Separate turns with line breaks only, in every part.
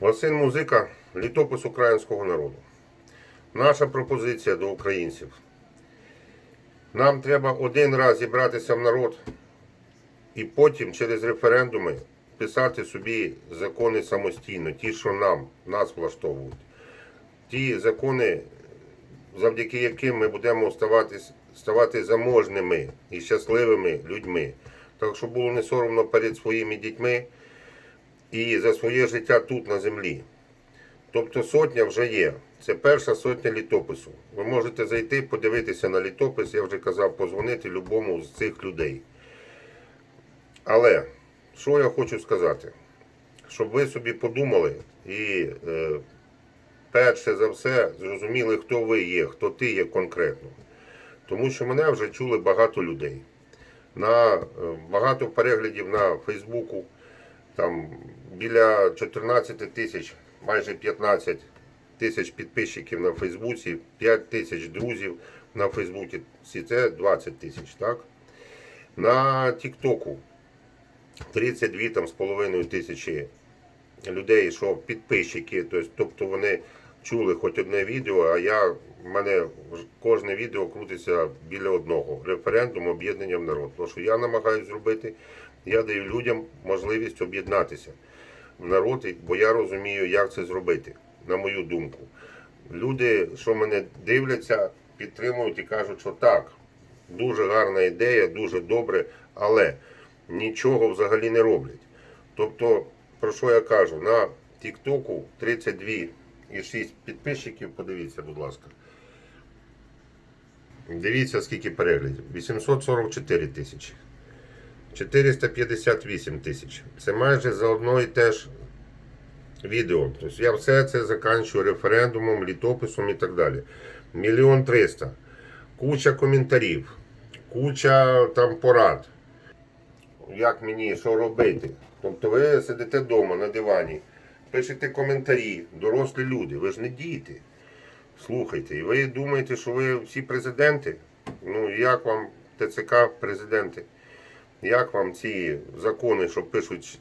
Василь Музика, літопис українського народу. Наша пропозиція до українців. Нам треба один раз зібратися в народ і потім через референдуми писати собі закони самостійно, ті, що нам, нас влаштовують. Ті закони, завдяки яким ми будемо ставати, ставати заможними і щасливими людьми. Так що було не соромно перед своїми дітьми і за своє життя тут на землі. Тобто сотня вже є. Це перша сотня літопису. Ви можете зайти, подивитися на літопис, я вже казав, позвонити любому з цих людей. Але що я хочу сказати? Щоб ви собі подумали і е, перше за все зрозуміли, хто ви є, хто ти є конкретно. Тому що мене вже чули багато людей. На е, багато переглядів на Фейсбуку, там біля 14 тисяч, майже 15 тисяч підписчиків на Фейсбуці, 5 тисяч друзів на Фейсбуці, це 20 тисяч, так? На Тіктоку 32 там, з половиною тисячі людей, що підписчики, тобто, вони чули хоч одне відео, а я, в мене кожне відео крутиться біля одного. Референдум об'єднання в народ. Тому що я намагаюся зробити, я даю людям можливість об'єднатися в народ, бо я розумію, як це зробити, на мою думку. Люди, що мене дивляться, підтримують і кажуть, що так, дуже гарна ідея, дуже добре, але нічого взагалі не роблять. Тобто, про що я кажу, на Тіктоку 32,6 підписчиків, подивіться, будь ласка. Дивіться, скільки переглядів. 844 тисячі. 458 тисяч. Це майже за одно і те ж відео. Тобто я все це заканчую референдумом, літописом і так далі. Мільйон триста. Куча коментарів, куча там порад. Як мені що робити? Тобто ви сидите вдома на дивані, пишете коментарі, дорослі люди, ви ж не діти. Слухайте, і ви думаєте, що ви всі президенти? Ну як вам ТЦК президенти? Як вам ці закони, що пишуть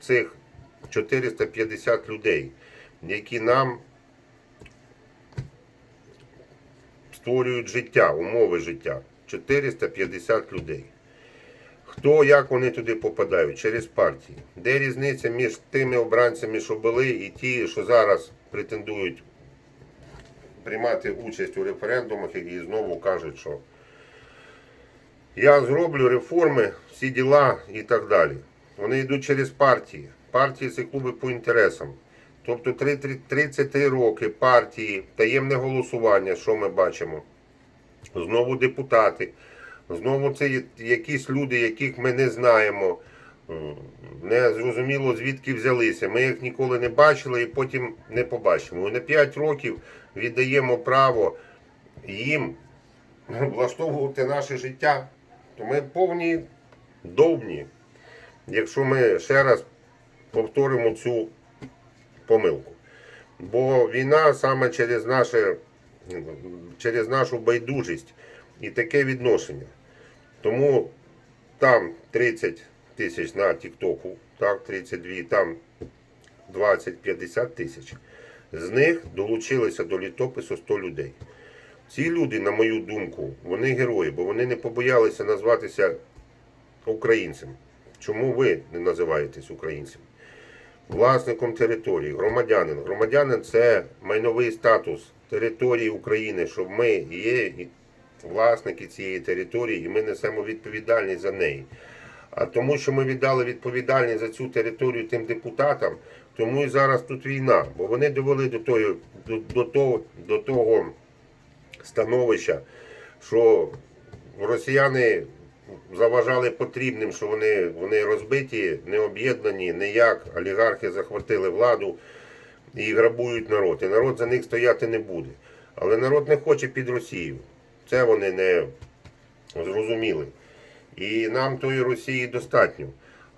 цих 450 людей, які нам створюють життя, умови життя? 450 людей. Хто, як вони туди попадають? Через партії. Де різниця між тими обранцями, що були, і ті, що зараз претендують приймати участь у референдумах і знову кажуть, що я зроблю реформи, всі діла і так далі. Вони йдуть через партії. Партії це клуби по інтересам. Тобто три- три- 33 роки партії, таємне голосування, що ми бачимо. Знову депутати, знову це якісь люди, яких ми не знаємо. Не зрозуміло звідки взялися. Ми їх ніколи не бачили і потім не побачимо. І на 5 років віддаємо право їм влаштовувати наше життя, ми повні довбні, якщо ми ще раз повторимо цю помилку. Бо війна саме через, наше, через нашу байдужість і таке відношення. Тому там 30 тисяч на Тіктоку, так, 32, там 20-50 тисяч. З них долучилися до літопису 100 людей. Ці люди, на мою думку, вони герої, бо вони не побоялися назватися українцем. Чому ви не називаєтесь українцем? Власником території, громадянин. Громадянин це майновий статус території України, що ми є власники цієї території, і ми несемо відповідальність за неї. А тому, що ми віддали відповідальність за цю територію тим депутатам, тому і зараз тут війна. Бо вони довели до того, до, до того, до того становища, що росіяни заважали потрібним, що вони, вони розбиті, не об'єднані, ніяк. Олігархи захватили владу і грабують народ. І народ за них стояти не буде. Але народ не хоче під Росію. Це вони не зрозуміли. І нам тої Росії достатньо.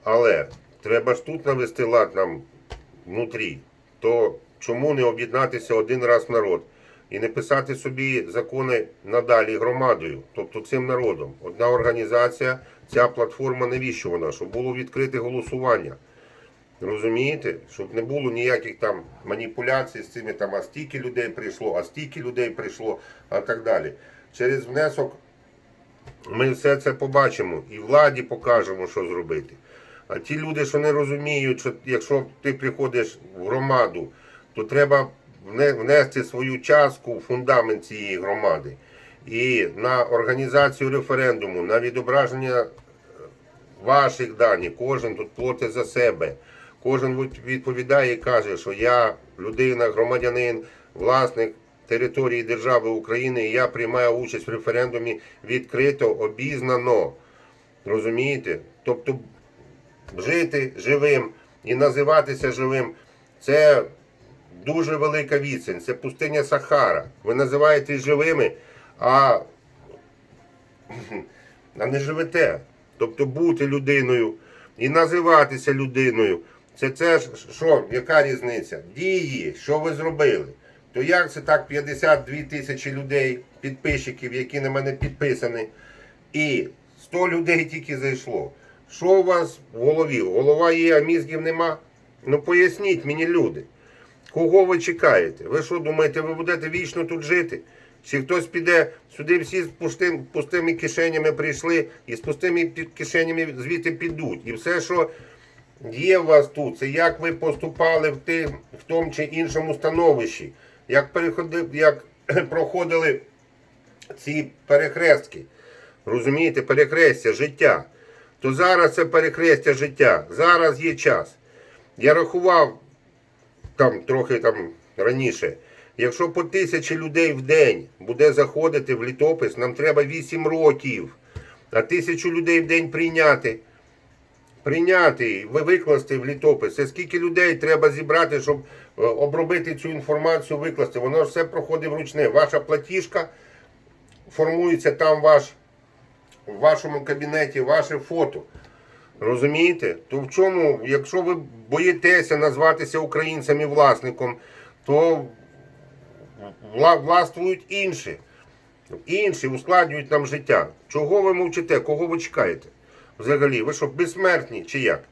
Але треба ж тут навести лад нам внутрі. То чому не об'єднатися один раз народ і не писати собі закони надалі громадою, тобто цим народом? Одна організація, ця платформа, навіщо вона? Щоб було відкрите голосування. Розумієте? Щоб не було ніяких там маніпуляцій з цими там, а стільки людей прийшло, а стільки людей прийшло, а так далі. Через внесок ми все це побачимо і владі покажемо, що зробити. А ті люди, що не розуміють, що якщо ти приходиш в громаду, то треба внести свою частку в фундамент цієї громади. І на організацію референдуму, на відображення ваших даних, кожен тут платить за себе. Кожен відповідає і каже, що я людина, громадянин, власник території держави України, і я приймаю участь в референдумі відкрито, обізнано. Розумієте? Тобто жити живим і називатися живим це дуже велика відстань, це пустиня Сахара. Ви називаєтесь живими, а а не живете. Тобто бути людиною і називатися людиною. Це це що, яка різниця? Дії, що ви зробили? То як це так 52 тисячі людей, підписчиків, які на мене підписані, і 100 людей тільки зайшло. Що у вас в голові? Голова є, а мізків нема? Ну поясніть мені, люди. Кого ви чекаєте? Ви що думаєте, ви будете вічно тут жити? Чи хтось піде сюди, всі з пустим, пустими кишенями прийшли і з пустими кишенями звідти підуть. І все, що є у вас тут, це як ви поступали в, тим, в тому чи іншому становищі, як, як проходили ці перехрестки. Розумієте, перехрестя життя. То зараз це перехрестя життя. Зараз є час. Я рахував там трохи там раніше. Якщо по тисячі людей в день буде заходити в літопис, нам треба 8 років. А тисячу людей в день прийняти. Прийняти, ви- викласти в літопис. Це скільки людей треба зібрати, щоб е, обробити цю інформацію, викласти. Воно ж все проходить вручне. Ваша платіжка формується там ваш, в вашому кабінеті, ваше фото. Розумієте? То в чому, якщо ви боїтеся назватися українцем і власником, то вла- властвують інші. Інші ускладнюють нам життя. Чого ви мовчите? Кого ви чекаєте? Взагалі, ви що, безсмертні чи як?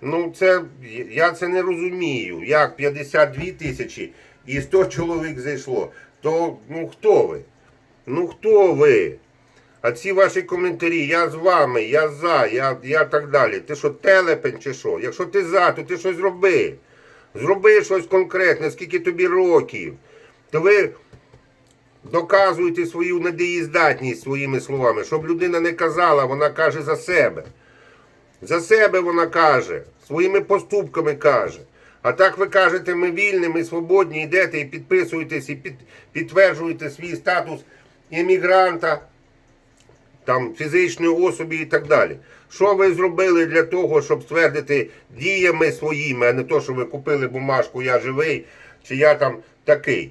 Ну, це я це не розумію. Як 52 тисячі і 100 чоловік зайшло. То ну хто ви? Ну хто ви? А ці ваші коментарі, я з вами, я за, я, я так далі. Ти що, телепень чи що? Якщо ти за, то ти щось зроби. Зроби щось конкретне, скільки тобі років. То ви доказуєте свою недієздатність своїми словами, щоб людина не казала, вона каже за себе. За себе вона каже, своїми поступками каже. А так ви кажете, ми вільні, ми свободні, йдете і підписуєтесь, і під, підтверджуєте свій статус іммігранта, там, фізичної особи і так далі. Що ви зробили для того, щоб ствердити діями своїми, а не то, що ви купили бумажку Я живий чи я там такий?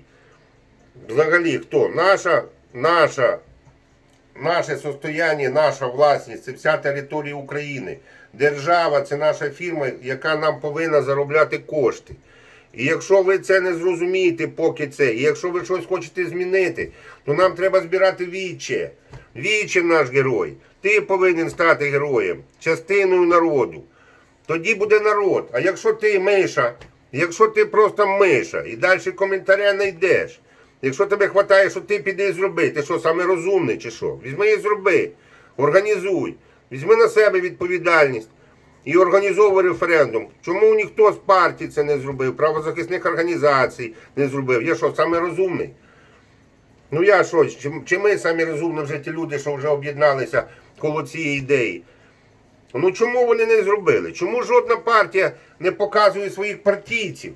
Взагалі, хто? Наша, наша наше состояння, наша власність, це вся територія України. Держава це наша фірма, яка нам повинна заробляти кошти. І якщо ви це не зрозумієте, поки це, і якщо ви щось хочете змінити, то нам треба збирати віче. Віче наш герой. Ти повинен стати героєм, частиною народу. Тоді буде народ. А якщо ти миша, якщо ти просто миша і далі коментаря не йдеш, якщо тебе вистачає, що ти піди зроби, ти що, саме розумний чи що? Візьми і зроби, організуй, візьми на себе відповідальність і організовуй референдум. Чому ніхто з партій це не зробив, правозахисних організацій не зробив? Я що, саме розумний? Ну я що, чи, чи ми самі розумні вже ті люди, що вже об'єдналися коло цієї ідеї? Ну чому вони не зробили? Чому жодна партія не показує своїх партійців,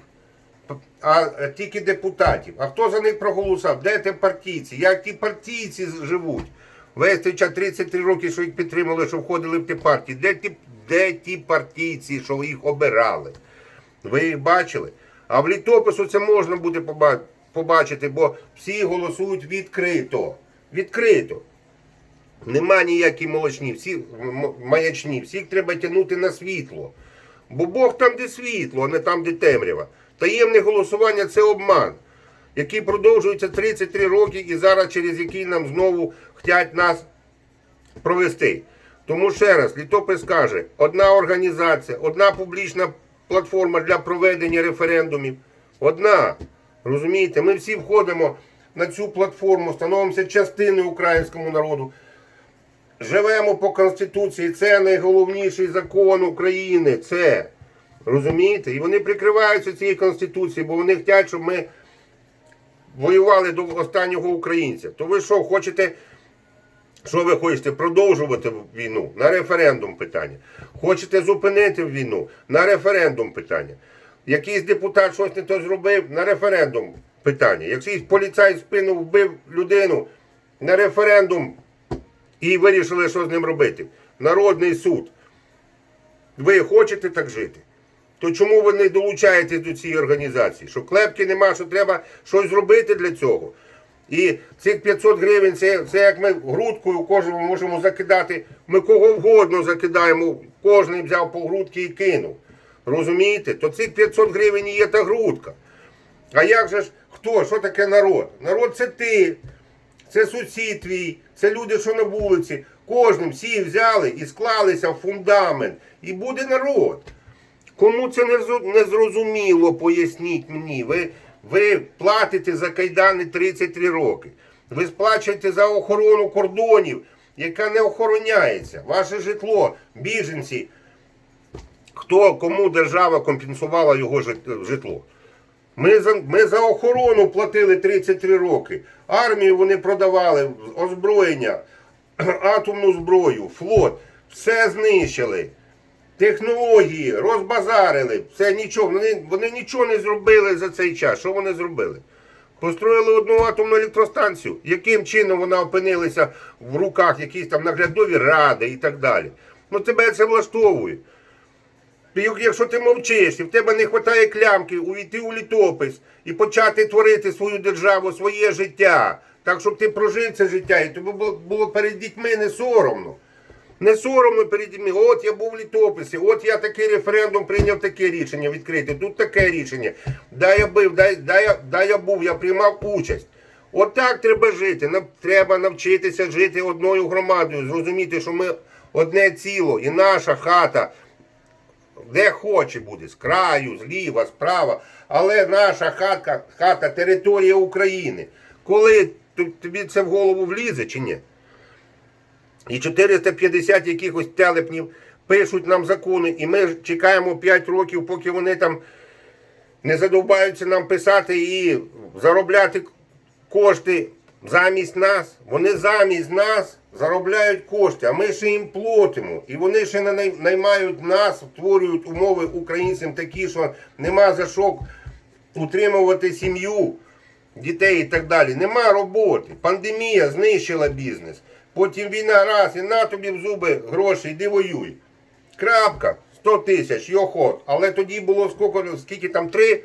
а е, тільки депутатів? А хто за них проголосував? Де ті партійці? Як ті партійці живуть? Весь цей час 33 роки, що їх підтримали, що входили в ті партії. Де ті, де ті партійці, що їх обирали? Ви їх бачили? А в літопису це можна буде побачити, бо всі голосують відкрито. Відкрито. Нема ніякій молочні, всі маячні, всіх треба тягнути на світло. Бо Бог там, де світло, а не там, де темрява. Таємне голосування це обман, який продовжується 33 роки і зараз через який нам знову хочуть нас провести. Тому ще раз, літопис каже, одна організація, одна публічна платформа для проведення референдумів. Одна. Розумієте, ми всі входимо на цю платформу, становимося частиною українському народу. Живемо по Конституції, це найголовніший закон України. Це. Розумієте? І вони прикриваються цією Конституцією, бо вони хочуть, щоб ми воювали до останнього українця. То ви що, хочете, що ви хочете продовжувати війну? На референдум питання. Хочете зупинити війну? На референдум питання. Якийсь депутат щось не то зробив, на референдум питання. Якийсь поліцай спину вбив людину на референдум і вирішили, що з ним робити. Народний суд. Ви хочете так жити? То чому ви не долучаєтесь до цієї організації? Що клепки нема, що треба щось зробити для цього. І цих 500 гривень це, це як ми грудкою кожному можемо закидати. Ми кого вгодно закидаємо, кожен взяв по грудки і кинув. Розумієте? То цих 500 гривень і є та грудка. А як же ж хто? Що таке народ? Народ це ти, це сусід твій, це люди, що на вулиці. Кожним всі взяли і склалися в фундамент. І буде народ. Кому це не зрозуміло, поясніть мені. Ви, ви платите за кайдани 33 роки. Ви сплачуєте за охорону кордонів, яка не охороняється. Ваше житло, біженці. Хто кому держава компенсувала його житло? Ми за, ми за охорону платили 33 роки. Армію вони продавали, озброєння, атомну зброю, флот. Все знищили. Технології розбазарили. Все нічого. Вони, вони нічого не зробили за цей час. Що вони зробили? Построїли одну атомну електростанцію. Яким чином вона опинилася в руках якісь там наглядові ради і так далі. Ну тебе це влаштовує. Якщо ти мовчиш, і в тебе не вистачає клямки увійти у літопис і почати творити свою державу, своє життя, так щоб ти прожив це життя, і тобі було, перед дітьми не соромно. Не соромно перед дітьми. От я був в літописі, от я такий референдум прийняв таке рішення відкрити, тут таке рішення. Дай я бив, дай, дай, я- дай я був, я приймав участь. От так треба жити. Треба навчитися жити одною громадою, зрозуміти, що ми одне ціло, і наша хата де хоче буде, з краю, зліва, справа. Але наша хатка, хата територія України. Коли тобі це в голову влізе чи ні? І 450 якихось телепнів пишуть нам закони, і ми чекаємо 5 років, поки вони там не задовбаються нам писати і заробляти кошти замість нас. Вони замість нас заробляють кошти, а ми ще їм платимо. І вони ще наймають нас, створюють умови українцям такі, що нема за що утримувати сім'ю, дітей і так далі. Нема роботи. Пандемія знищила бізнес. Потім війна раз і на тобі в зуби гроші, йди воюй. Крапка. 100 тисяч, йохот. Але тоді було скільки, скільки там три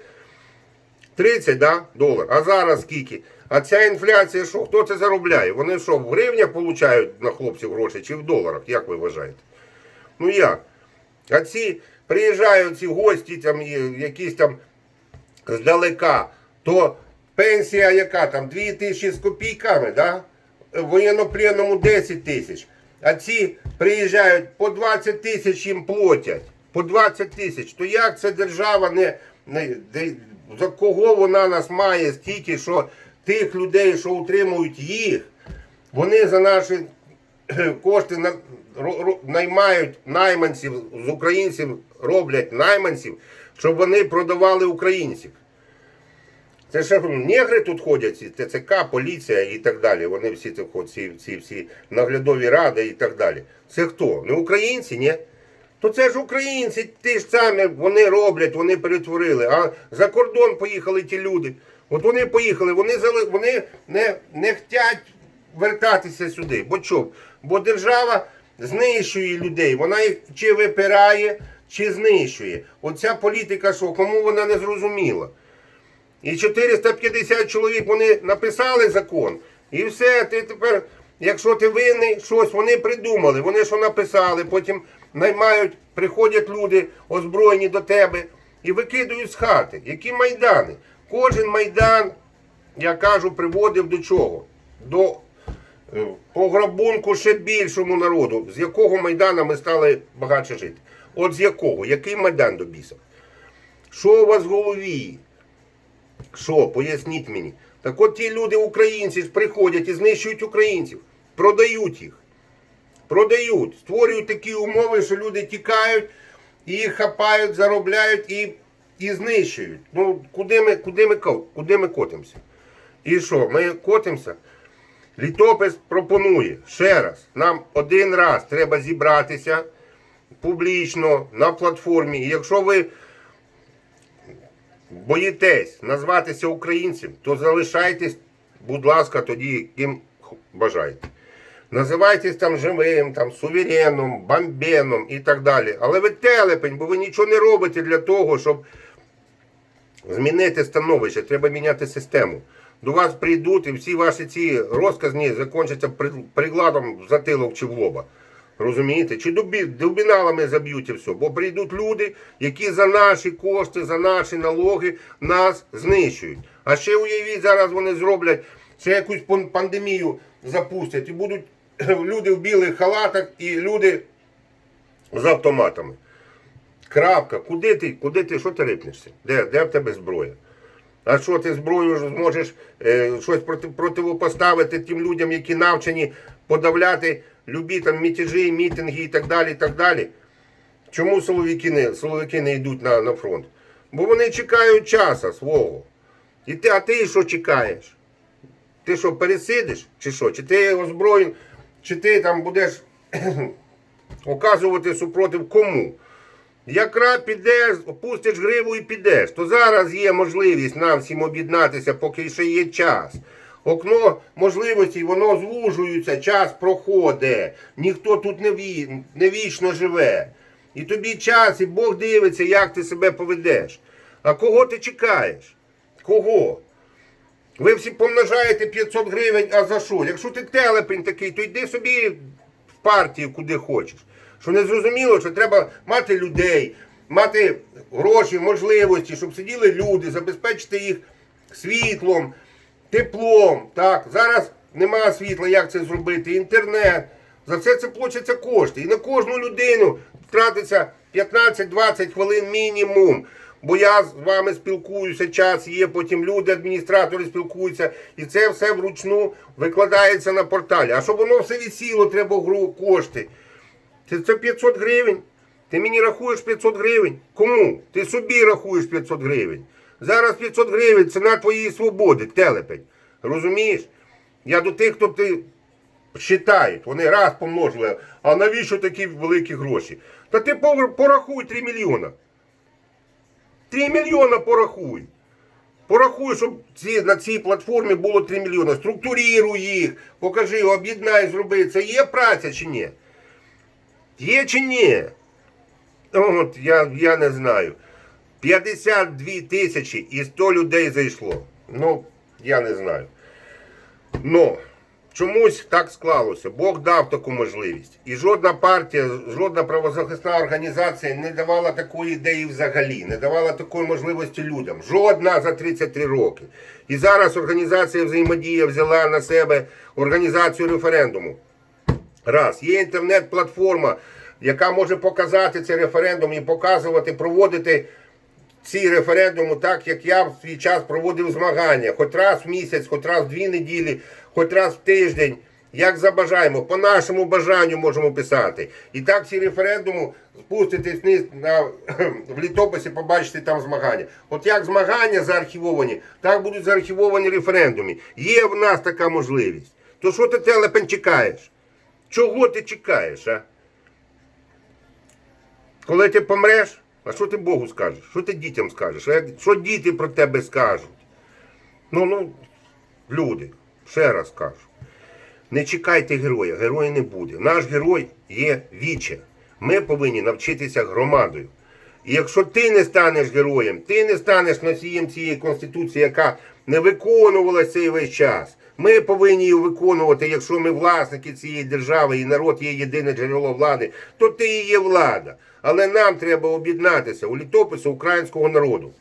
30 да, долар. А зараз скільки? А ця інфляція, що хто це заробляє? Вони що, в гривнях получають на хлопців гроші чи в доларах? Як ви вважаєте? Ну як? А ці приїжджають ці гості, там, якісь там здалека, то пенсія яка там? 2 тисячі з копійками, да? Воєннопленному 10 тисяч. А ці приїжджають по 20 тисяч їм платять. По 20 тисяч. То як це держава не, не за кого вона нас має стільки, що тих людей, що утримують їх, вони за наші кошти на, наймають найманців з українців, роблять найманців, щоб вони продавали українців. Це ще негри тут ходять, ці ТЦК, поліція і так далі. Вони всі тут ходять, ці, ці всі наглядові ради і так далі. Це хто? Не українці, ні? То це ж українці, ті ж самі вони роблять, вони перетворили. А за кордон поїхали ті люди. От вони поїхали, вони вони не, не хочуть вертатися сюди. Бо що? Бо держава знищує людей, вона їх чи випирає, чи знищує. Оця політика, що кому вона не зрозуміла. І 450 чоловік вони написали закон. І все, ти тепер, якщо ти винний, щось вони придумали. Вони що написали, потім наймають, приходять люди озброєні до тебе і викидують з хати. Які майдани? Кожен майдан, я кажу, приводив до чого? До е, пограбунку ще більшому народу. З якого майдана ми стали багатше жити? От з якого? Який майдан до біса? Що у вас в голові? Що, поясніть мені. Так от ті люди, українці, приходять і знищують українців, продають їх. Продають, створюють такі умови, що люди тікають, їх хапають, заробляють і, і знищують. Ну, куди ми, куди, ми, куди ми котимося? І що, ми котимося? Літопис пропонує ще раз, нам один раз треба зібратися публічно на платформі. Якщо ви боїтесь назватися українцем, то залишайтесь, будь ласка, тоді ким бажаєте. Називайтесь там живим, там сувереном, бомбеном і так далі. Але ви телепень, бо ви нічого не робите для того, щоб змінити становище. Треба міняти систему. До вас прийдуть і всі ваші ці розказні закінчаться прикладом в затилок чи в лоба. Розумієте? Чи дубі, дубіналами заб'ють і все. Бо прийдуть люди, які за наші кошти, за наші налоги нас знищують. А ще уявіть, зараз вони зроблять ще якусь пандемію запустять і будуть люди в білих халатах і люди з автоматами. Крапка. Куди ти? Куди ти? Що ти рипнешся? Де, де в тебе зброя? А що ти зброю зможеш е, щось проти, противопоставити тим людям, які навчені подавляти любі там мятежі, мітинги і так далі. і так далі? Чому силовики не, силовики не йдуть на, на фронт? Бо вони чекають часу свого. І ти, а ти що чекаєш? Ти що, пересидиш? Чи що? Чи ти озброєн, чи ти там будеш оказувати супротив кому? Якраз підеш, опустиш гриву і підеш, то зараз є можливість нам всім об'єднатися, поки ще є час. Окно можливостей, воно звужується, час проходить. Ніхто тут не, ві... не вічно живе. І тобі час, і Бог дивиться, як ти себе поведеш. А кого ти чекаєш? Кого? Ви всі помножаєте 500 гривень, а за що? Якщо ти телепень такий, то йди собі в партію, куди хочеш. Що не зрозуміло, що треба мати людей, мати гроші, можливості, щоб сиділи люди, забезпечити їх світлом, теплом. Так, зараз немає світла, як це зробити, інтернет. За все це плачуться кошти. І на кожну людину втратиться 15-20 хвилин мінімум. Бо я з вами спілкуюся, час є, потім люди, адміністратори спілкуються, і це все вручну викладається на порталі. А щоб воно все відсіло, треба гру кошти. Це, це 500 гривень. Ти мені рахуєш 500 гривень. Кому? Ти собі рахуєш 500 гривень. Зараз 500 гривень ціна твоєї свободи, телепень. Розумієш? Я до тих, хто ти считають, вони раз помножили, а навіщо такі великі гроші? Та ти порахуй 3 мільйона. 3 мільйона порахуй. Порахуй, щоб ці, на цій платформі було 3 мільйона. Структуріруй їх, покажи, об'єднай, зроби. Це є праця чи ні? Є чи ні? От я, я не знаю. 52 тисячі і 100 людей зайшло. Ну, я не знаю. Ну, чомусь так склалося. Бог дав таку можливість. І жодна партія, жодна правозахисна організація не давала такої ідеї взагалі, не давала такої можливості людям. Жодна за 33 роки. І зараз організація взаємодія взяла на себе організацію референдуму. Раз, є інтернет-платформа, яка може показати цей референдум і показувати, проводити ці референдуми так, як я в свій час проводив змагання. Хоч раз в місяць, хоч раз в дві неділі, хоч раз в тиждень. Як забажаємо, по нашому бажанню можемо писати. І так ці референдуми спуститесь вниз на, в літописі, побачите там змагання. От як змагання заархівовані, так будуть заархівовані референдуми. Є в нас така можливість. То що ти телепень чекаєш? Чого ти чекаєш, а? Коли ти помреш, а що ти Богу скажеш? Що ти дітям скажеш? Що діти про тебе скажуть? Ну, ну, люди, ще раз кажу. Не чекайте героя, героя не буде. Наш герой є віче. Ми повинні навчитися громадою. І якщо ти не станеш героєм, ти не станеш носієм цієї конституції, яка не виконувалася цей весь час. Ми повинні її виконувати, якщо ми власники цієї держави і народ є єдине джерело влади, то ти і є влада. Але нам треба об'єднатися у літопису українського народу.